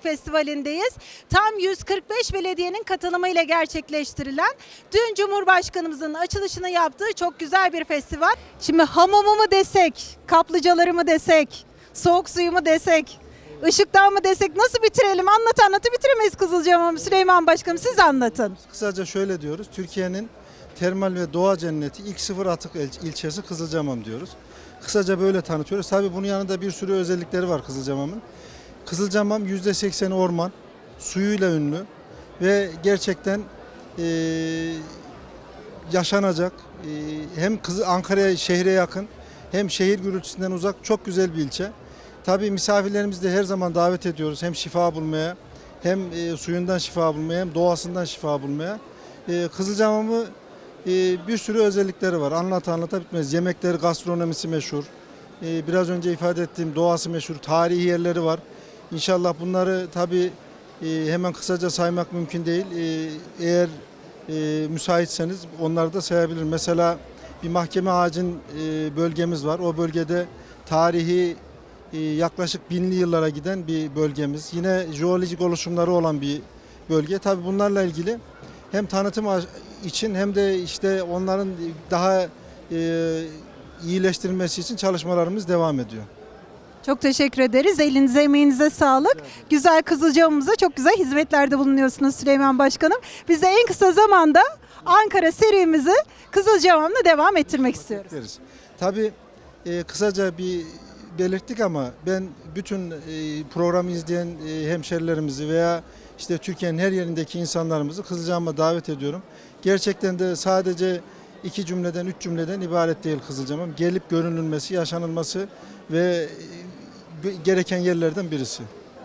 Gençlik Festivali'ndeyiz. Tam 145 belediyenin katılımıyla gerçekleştirilen dün Cumhurbaşkanımızın açılışını yaptığı çok güzel bir festival. Şimdi hamamı mı desek, kaplıcaları mı desek, soğuk suyu mu desek, ışıktan mı desek nasıl bitirelim? Anlat anlatı bitiremeyiz Kızılcahamam. Süleyman Başkanım siz anlatın. Kısaca şöyle diyoruz. Türkiye'nin termal ve doğa cenneti ilk sıfır atık il- ilçesi Kızılcamam diyoruz. Kısaca böyle tanıtıyoruz. Tabii bunun yanında bir sürü özellikleri var Kızılcamam'ın. Kızılcamam %80 orman, suyuyla ünlü ve gerçekten eee, yaşanacak eee, hem Kızı Ankara'ya şehre yakın hem şehir gürültüsünden uzak çok güzel bir ilçe. Tabii misafirlerimizi de her zaman davet ediyoruz hem şifa bulmaya hem e, suyundan şifa bulmaya hem doğasından şifa bulmaya. E, Kızılcamam'ı e, bir sürü özellikleri var. Anlata anlata bitmez. Yemekleri, gastronomisi meşhur. E, biraz önce ifade ettiğim doğası meşhur. Tarihi yerleri var. İnşallah bunları tabii e, hemen kısaca saymak mümkün değil. E, eğer e, müsaitseniz onları da sayabilirim. Mesela bir mahkeme ağacın bölgemiz var. O bölgede tarihi yaklaşık binli yıllara giden bir bölgemiz. Yine jeolojik oluşumları olan bir bölge. Tabii bunlarla ilgili hem tanıtım için hem de işte onların daha iyileştirilmesi için çalışmalarımız devam ediyor. Çok teşekkür ederiz. Elinize emeğinize sağlık. Güzel Kızılcahamam'ıza çok güzel hizmetlerde bulunuyorsunuz Süleyman Başkanım. Biz de en kısa zamanda Ankara serimizi Kızılcahamam'la devam ettirmek istiyoruz. Tabii e, kısaca bir belirttik ama ben bütün e, programı izleyen e, hemşerilerimizi veya işte Türkiye'nin her yerindeki insanlarımızı Kızılcahamam'a davet ediyorum. Gerçekten de sadece iki cümleden, üç cümleden ibaret değil Kızılcahamam. Gelip görünülmesi, yaşanılması ve gereken yerlerden birisi.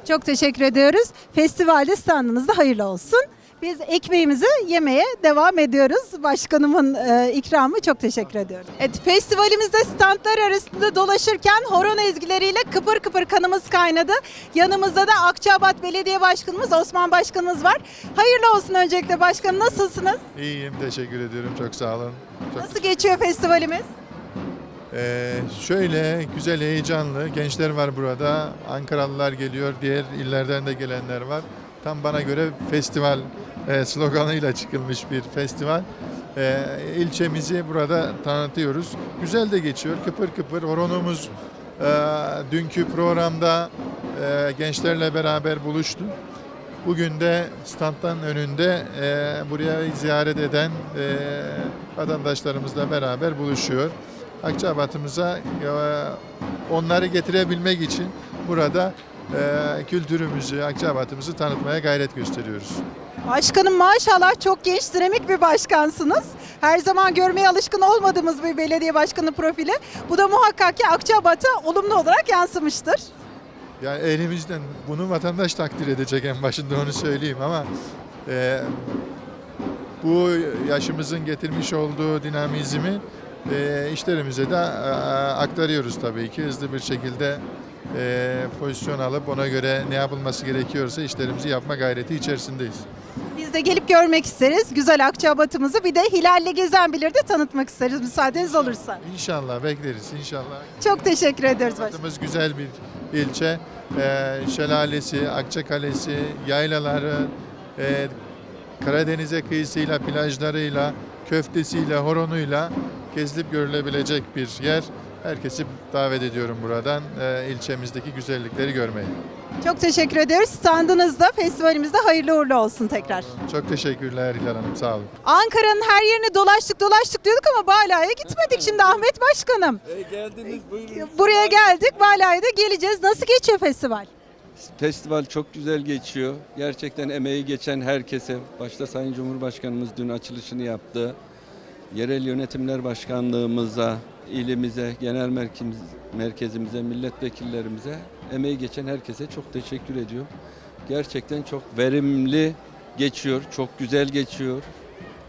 Çok teşekkür ediyoruz. Festivalde standınızda hayırlı olsun. Biz ekmeğimizi yemeye devam ediyoruz. Başkanımın e, ikramı çok teşekkür ediyorum. Evet, festivalimizde standlar arasında dolaşırken horon ezgileriyle kıpır kıpır kanımız kaynadı. Yanımızda da Akçabat Belediye Başkanımız Osman Başkanımız var. Hayırlı olsun öncelikle başkanım. Nasılsınız? İyiyim, teşekkür ediyorum. Çok sağ olun. Çok, Nasıl geçiyor festivalimiz? Ee, şöyle güzel, heyecanlı. Gençler var burada. Ankaralılar geliyor, diğer illerden de gelenler var. Tam bana göre festival e, sloganıyla çıkılmış bir festival. Ee, ilçemizi burada tanıtıyoruz. Güzel de geçiyor. Kıpır kıpır. Horonumuz e, dünkü programda e, gençlerle beraber buluştu. Bugün de standtan önünde e, buraya ziyaret eden e, vatandaşlarımızla beraber buluşuyor. Akçabat'ımıza onları getirebilmek için burada e, kültürümüzü, Akçabat'ımızı tanıtmaya gayret gösteriyoruz. Başkanım maşallah çok genç, dinamik bir başkansınız. Her zaman görmeye alışkın olmadığımız bir belediye başkanı profili. Bu da muhakkak ki Akçabat'a olumlu olarak yansımıştır. Yani elimizden bunu vatandaş takdir edecek en başında onu söyleyeyim ama e, bu yaşımızın getirmiş olduğu dinamizmi e, işlerimize de e, aktarıyoruz tabii ki hızlı bir şekilde e, pozisyon alıp ona göre ne yapılması gerekiyorsa işlerimizi yapma gayreti içerisindeyiz. Biz de gelip görmek isteriz. Güzel Akçabat'ımızı bir de Hilal'le Gezen Bilir de tanıtmak isteriz müsaadeniz olursa. İnşallah bekleriz inşallah. Çok teşekkür ederiz başkanım. Kızımız güzel bir ilçe. Ee, şelalesi, Akçakalesi, yaylaları, e, Karadeniz'e kıyısıyla, plajlarıyla, köftesiyle, horonuyla gezilip görülebilecek bir yer. Herkesi davet ediyorum buradan e, ilçemizdeki güzellikleri görmeye. Çok teşekkür ediyoruz. Standınızda, festivalimizde hayırlı uğurlu olsun tekrar. Çok teşekkürler Hilal Hanım, sağ olun. Ankara'nın her yerini dolaştık dolaştık diyorduk ama Bala'ya gitmedik şimdi Ahmet Başkanım. geldiniz buyurun. Buraya geldik, Bala'ya da geleceğiz. Nasıl geçiyor festival? Festival çok güzel geçiyor. Gerçekten emeği geçen herkese, başta Sayın Cumhurbaşkanımız dün açılışını yaptı. Yerel Yönetimler Başkanlığımıza, ilimize, genel merkez, merkezimize, milletvekillerimize, emeği geçen herkese çok teşekkür ediyorum. Gerçekten çok verimli geçiyor, çok güzel geçiyor.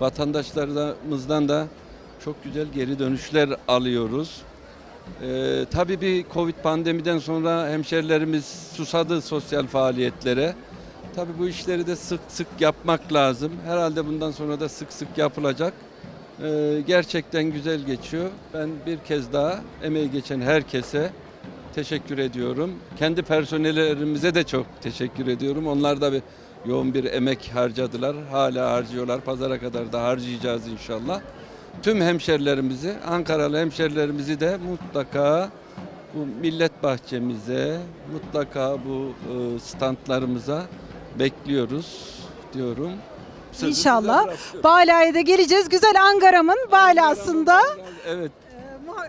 Vatandaşlarımızdan da çok güzel geri dönüşler alıyoruz. Ee, tabii bir Covid pandemiden sonra hemşerilerimiz susadı sosyal faaliyetlere. Tabii bu işleri de sık sık yapmak lazım. Herhalde bundan sonra da sık sık yapılacak. Ee, gerçekten güzel geçiyor. Ben bir kez daha emeği geçen herkese teşekkür ediyorum. Kendi personellerimize de çok teşekkür ediyorum. Onlar da bir yoğun bir emek harcadılar. Hala harcıyorlar. Pazara kadar da harcayacağız inşallah. Tüm hemşerilerimizi, Ankaralı hemşerilerimizi de mutlaka bu millet bahçemize, mutlaka bu e, standlarımıza bekliyoruz diyorum. Sözü size İnşallah. Bala'ya da geleceğiz. Güzel Ankara'mın balasında. Evet. Ee,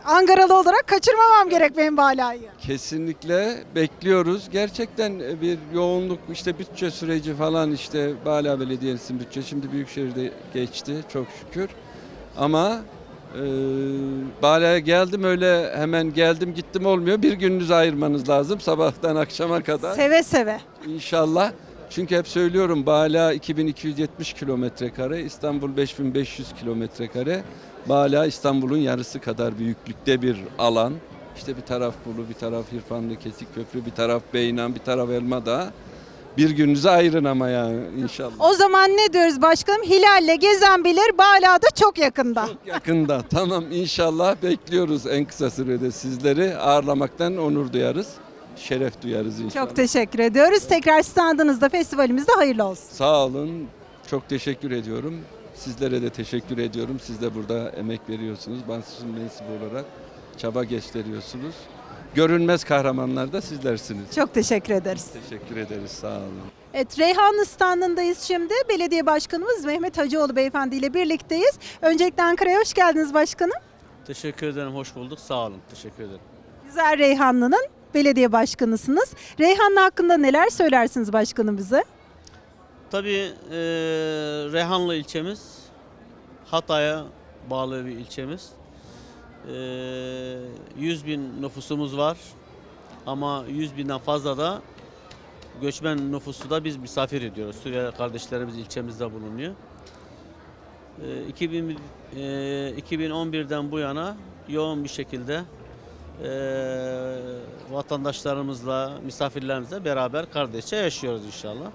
Ankaralı olarak kaçırmamam gerek benim balayı. Kesinlikle bekliyoruz. Gerçekten bir yoğunluk işte bütçe süreci falan işte Bala Belediyesi'nin bütçe şimdi Büyükşehir'de geçti çok şükür. Ama e, Bala'ya geldim öyle hemen geldim gittim olmuyor. Bir gününüzü ayırmanız lazım sabahtan akşama kadar. Seve seve. İnşallah. Çünkü hep söylüyorum Bala 2270 kilometre kare, İstanbul 5500 kilometre kare. Bala İstanbul'un yarısı kadar büyüklükte bir alan. İşte bir taraf Bolu, bir taraf İrfanlı Kesik Köprü, bir taraf Beynan, bir taraf Elmadağ. Bir gününüzü ayırın ama yani inşallah. O zaman ne diyoruz başkanım? Hilal'le gezen bilir, Bala da çok yakında. Çok yakında. Tamam inşallah bekliyoruz en kısa sürede sizleri ağırlamaktan onur duyarız. Şeref duyarız inşallah. Çok teşekkür ediyoruz. Tekrar standınızda, festivalimizde hayırlı olsun. Sağ olun. Çok teşekkür ediyorum. Sizlere de teşekkür ediyorum. Siz de burada emek veriyorsunuz. Basın mensubu olarak çaba gösteriyorsunuz. Görünmez kahramanlar da sizlersiniz. Çok teşekkür ederiz. Teşekkür ederiz. Sağ olun. Evet, Reyhanlı standındayız şimdi. Belediye Başkanımız Mehmet Hacıoğlu Beyefendi ile birlikteyiz. Öncelikle Ankara'ya hoş geldiniz başkanım. Teşekkür ederim, hoş bulduk. Sağ olun, teşekkür ederim. Güzel Reyhanlı'nın belediye başkanısınız. Reyhanlı hakkında neler söylersiniz başkanım? Tabii eee Reyhanlı ilçemiz Hatay'a bağlı bir ilçemiz. Eee 100 bin nüfusumuz var ama 100 binden fazla da göçmen nüfusu da biz misafir ediyoruz. Suriyeli kardeşlerimiz ilçemizde bulunuyor. Eee 2000, eee, 2011'den bu yana yoğun bir şekilde eee, vatandaşlarımızla, misafirlerimizle beraber kardeşçe yaşıyoruz inşallah.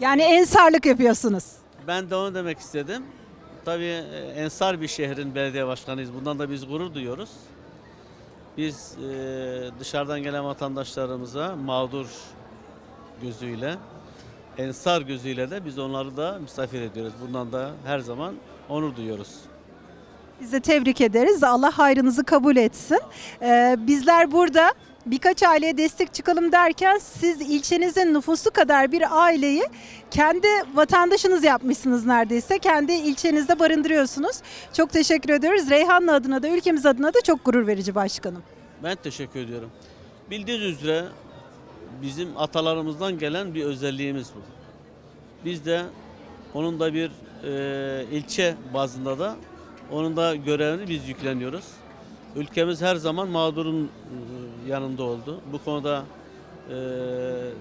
Yani ensarlık yapıyorsunuz. Ben de onu demek istedim. Tabii e, ensar bir şehrin belediye başkanıyız. Bundan da biz gurur duyuyoruz. Biz e, dışarıdan gelen vatandaşlarımıza mağdur gözüyle, ensar gözüyle de biz onları da misafir ediyoruz. Bundan da her zaman onur duyuyoruz. Biz de tebrik ederiz. Allah hayrınızı kabul etsin. Ee, bizler burada birkaç aileye destek çıkalım derken siz ilçenizin nüfusu kadar bir aileyi kendi vatandaşınız yapmışsınız neredeyse. Kendi ilçenizde barındırıyorsunuz. Çok teşekkür ediyoruz. Reyhanlı adına da ülkemiz adına da çok gurur verici başkanım. Ben teşekkür ediyorum. Bildiğiniz üzere bizim atalarımızdan gelen bir özelliğimiz bu. Biz de onun da bir e, ilçe bazında da onun da görevini biz yükleniyoruz. Ülkemiz her zaman mağdurun e, yanında oldu. Bu konuda e,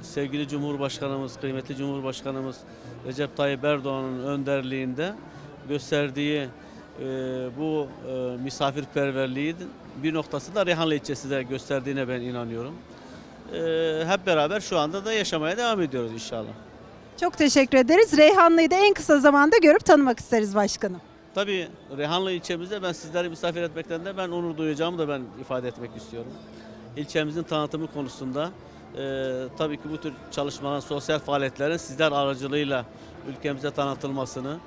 sevgili Cumhurbaşkanımız, kıymetli Cumhurbaşkanımız Recep Tayyip Erdoğan'ın önderliğinde gösterdiği e, bu e, misafirperverliği bir noktası da Reyhanlı ilçesi de gösterdiğine ben inanıyorum. E, hep beraber şu anda da yaşamaya devam ediyoruz inşallah. Çok teşekkür ederiz. Reyhanlı'yı da en kısa zamanda görüp tanımak isteriz başkanım. Tabii Reyhanlı ilçemizde ben sizleri misafir etmekten de ben onur duyacağımı da ben ifade etmek istiyorum. İlçemizin tanıtımı konusunda e, tabii ki bu tür çalışmaların, sosyal faaliyetlerin sizler aracılığıyla ülkemize tanıtılmasını,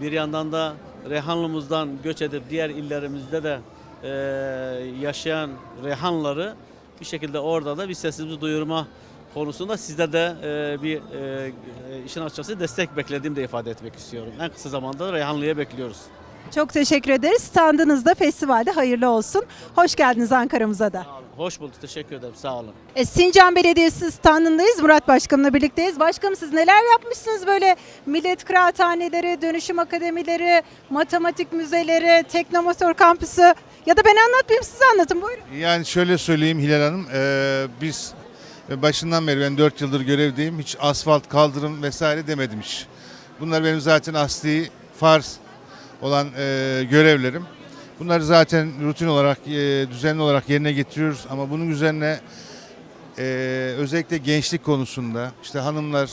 bir yandan da Reyhanlımızdan göç edip diğer illerimizde de e, yaşayan Reyhanlıları bir şekilde orada da bir sesimizi duyurma konusunda sizde de e, bir e, e, işin açıkçası destek beklediğimi de ifade etmek istiyorum. En kısa zamanda Reyhanlı'ya bekliyoruz. Çok teşekkür ederiz. Standınızda festivalde hayırlı olsun. Hoş geldiniz Ankara'mıza da. Hoş bulduk. Teşekkür ederim. Sağ olun. E, Sincan Belediyesi standındayız. Murat Başkanımla birlikteyiz. Başkanım siz neler yapmışsınız böyle millet kıraathaneleri, dönüşüm akademileri, matematik müzeleri, teknomotor kampüsü ya da ben anlatmayayım siz anlatın buyurun. Yani şöyle söyleyeyim Hilal Hanım, eee, biz başından beri ben 4 yıldır görevdeyim. Hiç asfalt, kaldırım vesaire demedim hiç. Bunlar benim zaten asli farz olan eee, görevlerim. Bunları zaten rutin olarak, eee, düzenli olarak yerine getiriyoruz. Ama bunun üzerine eee, özellikle gençlik konusunda, işte hanımlar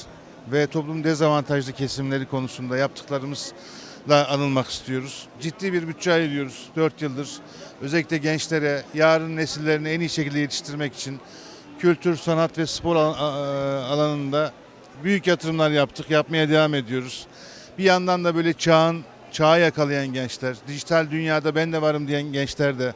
ve toplum dezavantajlı kesimleri konusunda yaptıklarımızla anılmak istiyoruz. Ciddi bir bütçe ayırıyoruz 4 yıldır. Özellikle gençlere, yarın nesillerini en iyi şekilde yetiştirmek için kültür, sanat ve spor alanında büyük yatırımlar yaptık, yapmaya devam ediyoruz. Bir yandan da böyle çağın çağı yakalayan gençler, dijital dünyada ben de varım diyen gençler de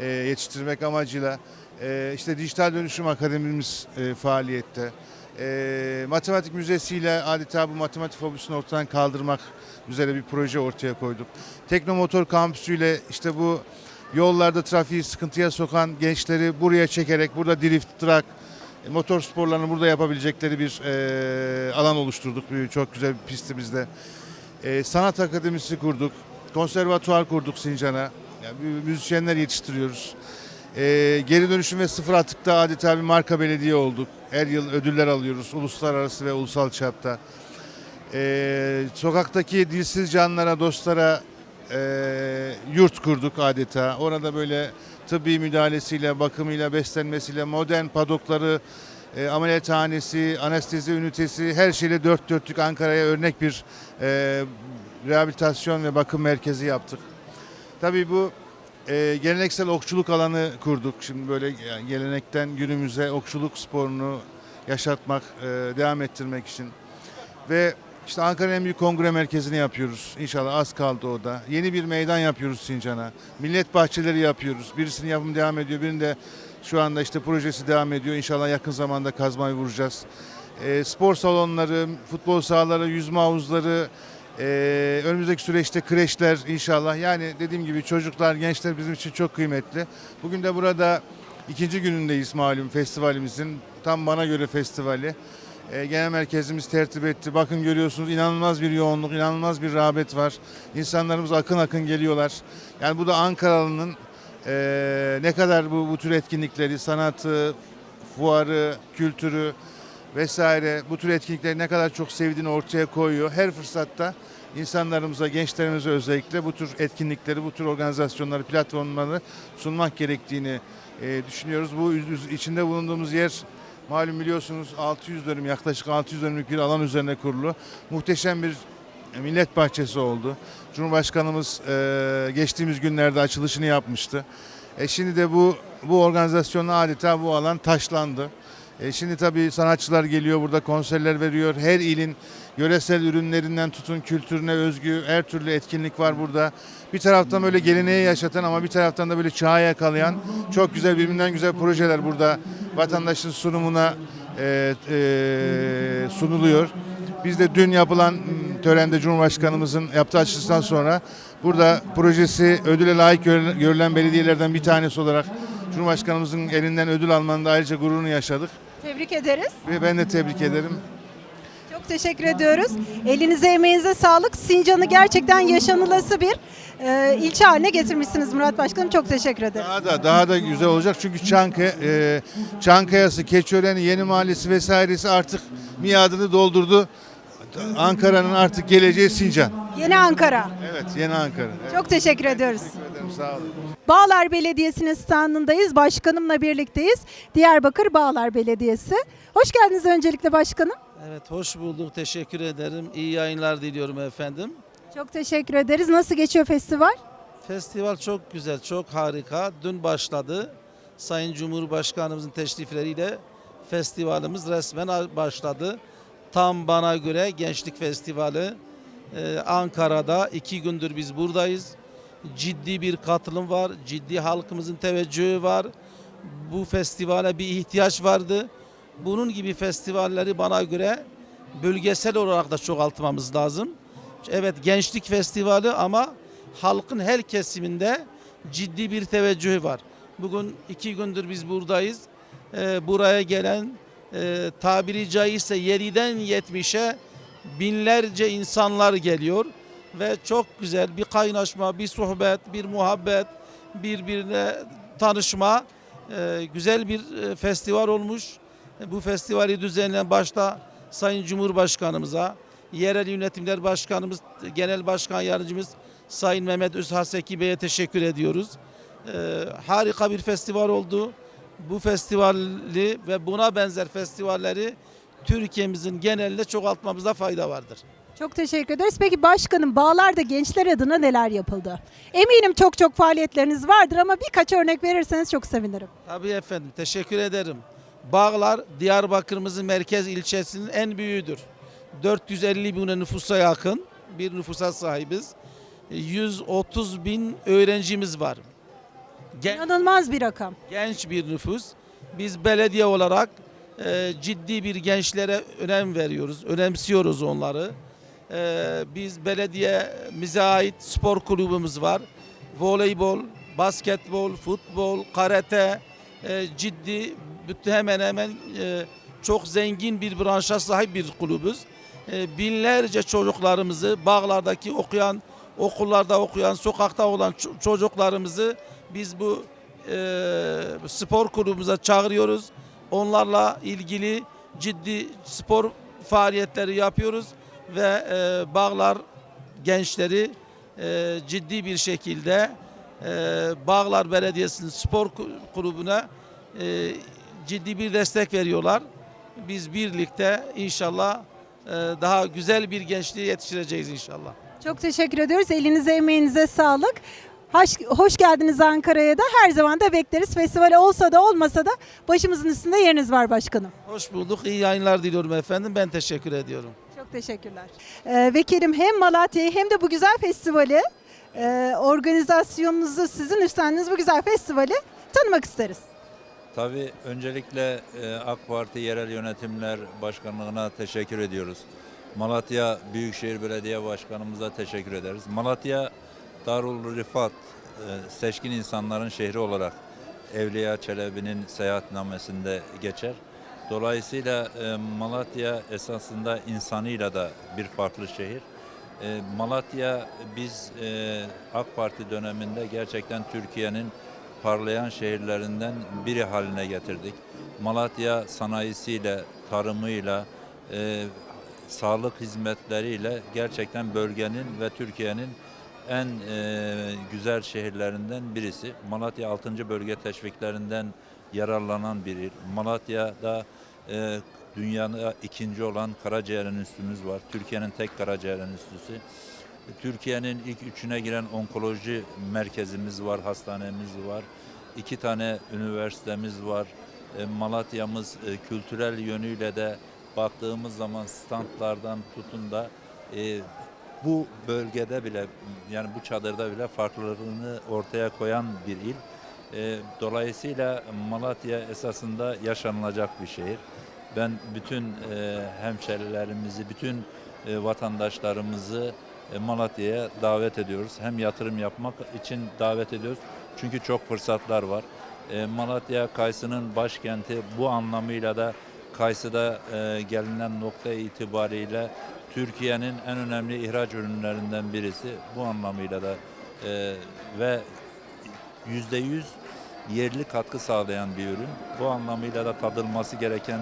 e, yetiştirmek amacıyla e, işte Dijital Dönüşüm Akademimiz e, faaliyette. E, matematik müzesiyle adeta bu matematik fobisini ortadan kaldırmak üzere bir proje ortaya koyduk. Teknomotor kampüsüyle işte bu yollarda trafiği sıkıntıya sokan gençleri buraya çekerek burada drift, track, e, motor sporlarını burada yapabilecekleri bir e, alan oluşturduk. Bir, çok güzel bir pistimizde. E, sanat akademisi kurduk. Konservatuvar kurduk Sincan'a. Yani müzisyenler yetiştiriyoruz. E, geri dönüşüm ve sıfır atıkta adeta bir marka belediye olduk. Her yıl ödüller alıyoruz uluslararası ve ulusal çapta. E, sokaktaki dilsiz canlara, dostlara e, yurt kurduk adeta. Orada böyle tıbbi müdahalesiyle, bakımıyla, beslenmesiyle, modern padokları, e, ameliyathanesi, anestezi ünitesi her şeyle dört dörtlük Ankara'ya örnek bir e, rehabilitasyon ve bakım merkezi yaptık. Tabii bu e, geleneksel okçuluk alanı kurduk. Şimdi böyle gelenekten günümüze okçuluk sporunu yaşatmak, e, devam ettirmek için. Ve işte Ankara'nın en büyük kongre merkezini yapıyoruz. İnşallah az kaldı o da. Yeni bir meydan yapıyoruz Sincan'a. Millet bahçeleri yapıyoruz. Birisinin yapımı devam ediyor. Birinde şu anda işte projesi devam ediyor. İnşallah yakın zamanda kazmayı vuracağız. E, spor salonları, futbol sahaları, yüzme havuzları, e, önümüzdeki süreçte kreşler inşallah. Yani dediğim gibi çocuklar, gençler bizim için çok kıymetli. Bugün de burada ikinci günündeyiz malum festivalimizin. Tam bana göre festivali. E, genel merkezimiz tertip etti. Bakın görüyorsunuz inanılmaz bir yoğunluk, inanılmaz bir rağbet var. İnsanlarımız akın akın geliyorlar. Yani bu da Ankaralı'nın e, ne kadar bu, bu tür etkinlikleri, sanatı, fuarı, kültürü vesaire bu tür etkinlikleri ne kadar çok sevdiğini ortaya koyuyor. Her fırsatta insanlarımıza, gençlerimize özellikle bu tür etkinlikleri, bu tür organizasyonları, platformları sunmak gerektiğini e, düşünüyoruz. Bu içinde bulunduğumuz yer malum biliyorsunuz 600 dönüm yaklaşık 600 dönümlük bir alan üzerine kurulu. Muhteşem bir millet bahçesi oldu. Cumhurbaşkanımız e, geçtiğimiz günlerde açılışını yapmıştı. E şimdi de bu bu organizasyonla adeta bu alan taşlandı. E şimdi tabii sanatçılar geliyor burada konserler veriyor. Her ilin yöresel ürünlerinden tutun kültürüne özgü her türlü etkinlik var burada. Bir taraftan böyle geleneği yaşatan ama bir taraftan da böyle çağı yakalayan çok güzel birbirinden güzel projeler burada vatandaşın sunumuna e, e, sunuluyor. Biz de dün yapılan törende Cumhurbaşkanımızın yaptığı açılıştan sonra burada projesi ödüle layık gör- görülen belediyelerden bir tanesi olarak Cumhurbaşkanımızın elinden ödül almanın da ayrıca gururunu yaşadık. Tebrik ederiz. Ve ben de tebrik ederim. Çok teşekkür ediyoruz. Elinize emeğinize sağlık. Sincan'ı gerçekten yaşanılası bir e, ilçe haline getirmişsiniz Murat Başkanım. Çok teşekkür ederim. Daha da daha da güzel olacak çünkü Çankaya, e, Çankaya'sı, Keçiören'i, Yeni Mahallesi vesairesi artık miadını doldurdu. Ankara'nın artık geleceği Sincan. Yeni Ankara. Evet, yeni Ankara. Evet, Çok teşekkür ediyoruz. teşekkür ederim, sağ olun. Bağlar Belediyesi'nin standındayız. Başkanımla birlikteyiz. Diyarbakır Bağlar Belediyesi. Hoş geldiniz öncelikle başkanım. Evet hoş bulduk. Teşekkür ederim. İyi yayınlar diliyorum efendim. Çok teşekkür ederiz. Nasıl geçiyor festival? Festival çok güzel, çok harika. Dün başladı. Sayın Cumhurbaşkanımızın teşrifleriyle festivalimiz resmen başladı. Tam bana göre Gençlik Festivali Ee, Ankara'da iki gündür biz buradayız. Ciddi bir katılım var, ciddi halkımızın teveccühü var. Bu festivale bir ihtiyaç vardı. Bunun gibi festivalleri bana göre bölgesel olarak da çoğaltmamız lazım. Evet gençlik festivali ama halkın her kesiminde ciddi bir teveccühü var. Bugün iki gündür biz buradayız. Ee, buraya gelen e, tabiri caizse 7'den 70'e binlerce insanlar geliyor ve çok güzel bir kaynaşma, bir sohbet, bir muhabbet, birbirine tanışma e, güzel bir e, festival olmuş. E, Bu festivali düzenleyen başta Sayın Cumhurbaşkanımıza, yerel yönetimler başkanımız, genel başkan yardımcımız Sayın Mehmet Özhaseki Bey'e teşekkür ediyoruz. E, harika bir festival oldu. Bu festivali ve buna benzer festivalleri Türkiye'mizin genelinde çoğaltmamızda fayda vardır. Çok teşekkür ederiz. Peki başkanım Bağlar'da gençler adına neler yapıldı? Eminim çok çok faaliyetleriniz vardır ama birkaç örnek verirseniz çok sevinirim. Tabii efendim teşekkür ederim. Bağlar Diyarbakır'ımızın merkez ilçesinin en büyüğüdür. 450 bin nüfusa yakın bir nüfusa sahibiz. 130 bin öğrencimiz var. Gen- İnanılmaz bir rakam. genç bir nüfus. Biz belediye olarak e, ciddi bir gençlere önem veriyoruz, önemsiyoruz onları. E, biz belediyemize ait spor kulübümüz var. Voleybol, basketbol, futbol, karate e, ciddi bütün hemen hemen e, çok zengin bir branşa sahip bir kulübüz. E, binlerce çocuklarımızı bağlardaki okuyan, okullarda okuyan, sokakta olan ço- çocuklarımızı biz bu e, spor kulübümüze çağırıyoruz. Onlarla ilgili ciddi spor faaliyetleri yapıyoruz ve e, Bağlar gençleri e, ciddi bir şekilde e, Bağlar Belediyesi'nin spor ku- kulübüne e, ciddi bir destek veriyorlar. Biz birlikte inşallah e, daha güzel bir gençliği yetiştireceğiz inşallah. Çok teşekkür ediyoruz. Elinize emeğinize sağlık. Hoş, hoş geldiniz Ankara'ya da. Her zaman da bekleriz. Festival olsa da olmasa da başımızın üstünde yeriniz var başkanım. Hoş bulduk. İyi yayınlar diliyorum efendim. Ben teşekkür ediyorum. Çok teşekkürler. Ee, vekilim hem Malatya'yı hem de bu güzel festivali, e, organizasyonunuzu sizin üstlendiğiniz bu güzel festivali tanımak isteriz. Tabii öncelikle e, AK Parti Yerel Yönetimler Başkanlığı'na teşekkür ediyoruz. Malatya Büyükşehir Belediye Başkanımıza teşekkür ederiz. Malatya Darul Rifat e, seçkin insanların şehri olarak Evliya Çelebi'nin seyahatnamesinde geçer. Dolayısıyla e, Malatya esasında insanıyla da bir farklı şehir. E, Malatya biz e, AK Parti döneminde gerçekten Türkiye'nin parlayan şehirlerinden biri haline getirdik. Malatya sanayisiyle, tarımıyla, e, sağlık hizmetleriyle gerçekten bölgenin ve Türkiye'nin en e, güzel şehirlerinden birisi. Malatya 6. bölge teşviklerinden yararlanan bir il. Malatya'da e, dünyada ikinci olan karaciğer enstitümüz var. Türkiye'nin tek karaciğer enstitüsü. Türkiye'nin ilk üçüne giren onkoloji merkezimiz var, hastanemiz var. İki tane üniversitemiz var. E, Malatya'mız e, kültürel yönüyle de baktığımız zaman standlardan tutun da e, bu bölgede bile yani bu çadırda bile farklılığını ortaya koyan bir il. E, dolayısıyla Malatya esasında yaşanılacak bir şehir. Ben bütün e, hemşerilerimizi, bütün e, vatandaşlarımızı e, Malatya'ya davet ediyoruz. Hem yatırım yapmak için davet ediyoruz. Çünkü çok fırsatlar var. E, Malatya Kayısı'nın başkenti bu anlamıyla da Kayısı'da e, gelinen nokta itibariyle Türkiye'nin en önemli ihraç ürünlerinden birisi. Bu anlamıyla da e, ve yüzde yüz yerli katkı sağlayan bir ürün. Bu anlamıyla da tadılması gereken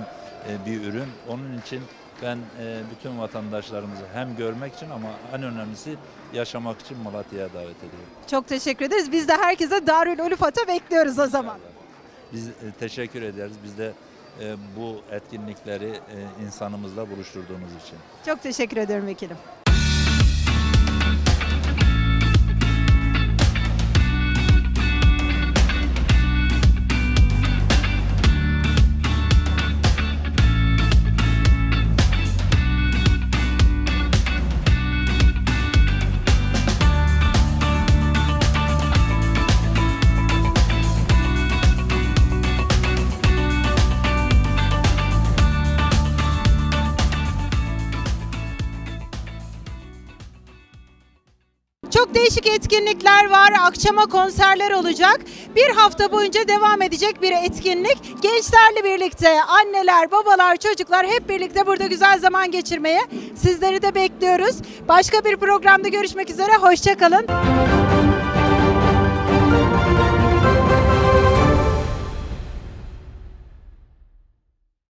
bir ürün. Onun için ben e, bütün vatandaşlarımızı hem görmek için ama en önemlisi yaşamak için Malatya'ya davet ediyorum. Çok teşekkür ederiz. Biz de herkese Darül Ulufat'a bekliyoruz o zaman. Biz e, teşekkür ederiz. Biz de e, bu etkinlikleri e, insanımızla buluşturduğumuz için. Çok teşekkür ederim vekilim. Etkinlikler var. Akşama konserler olacak. Bir hafta boyunca devam edecek bir etkinlik. Gençlerle birlikte anneler, babalar, çocuklar hep birlikte burada güzel zaman geçirmeye sizleri de bekliyoruz. Başka bir programda görüşmek üzere. Hoşçakalın.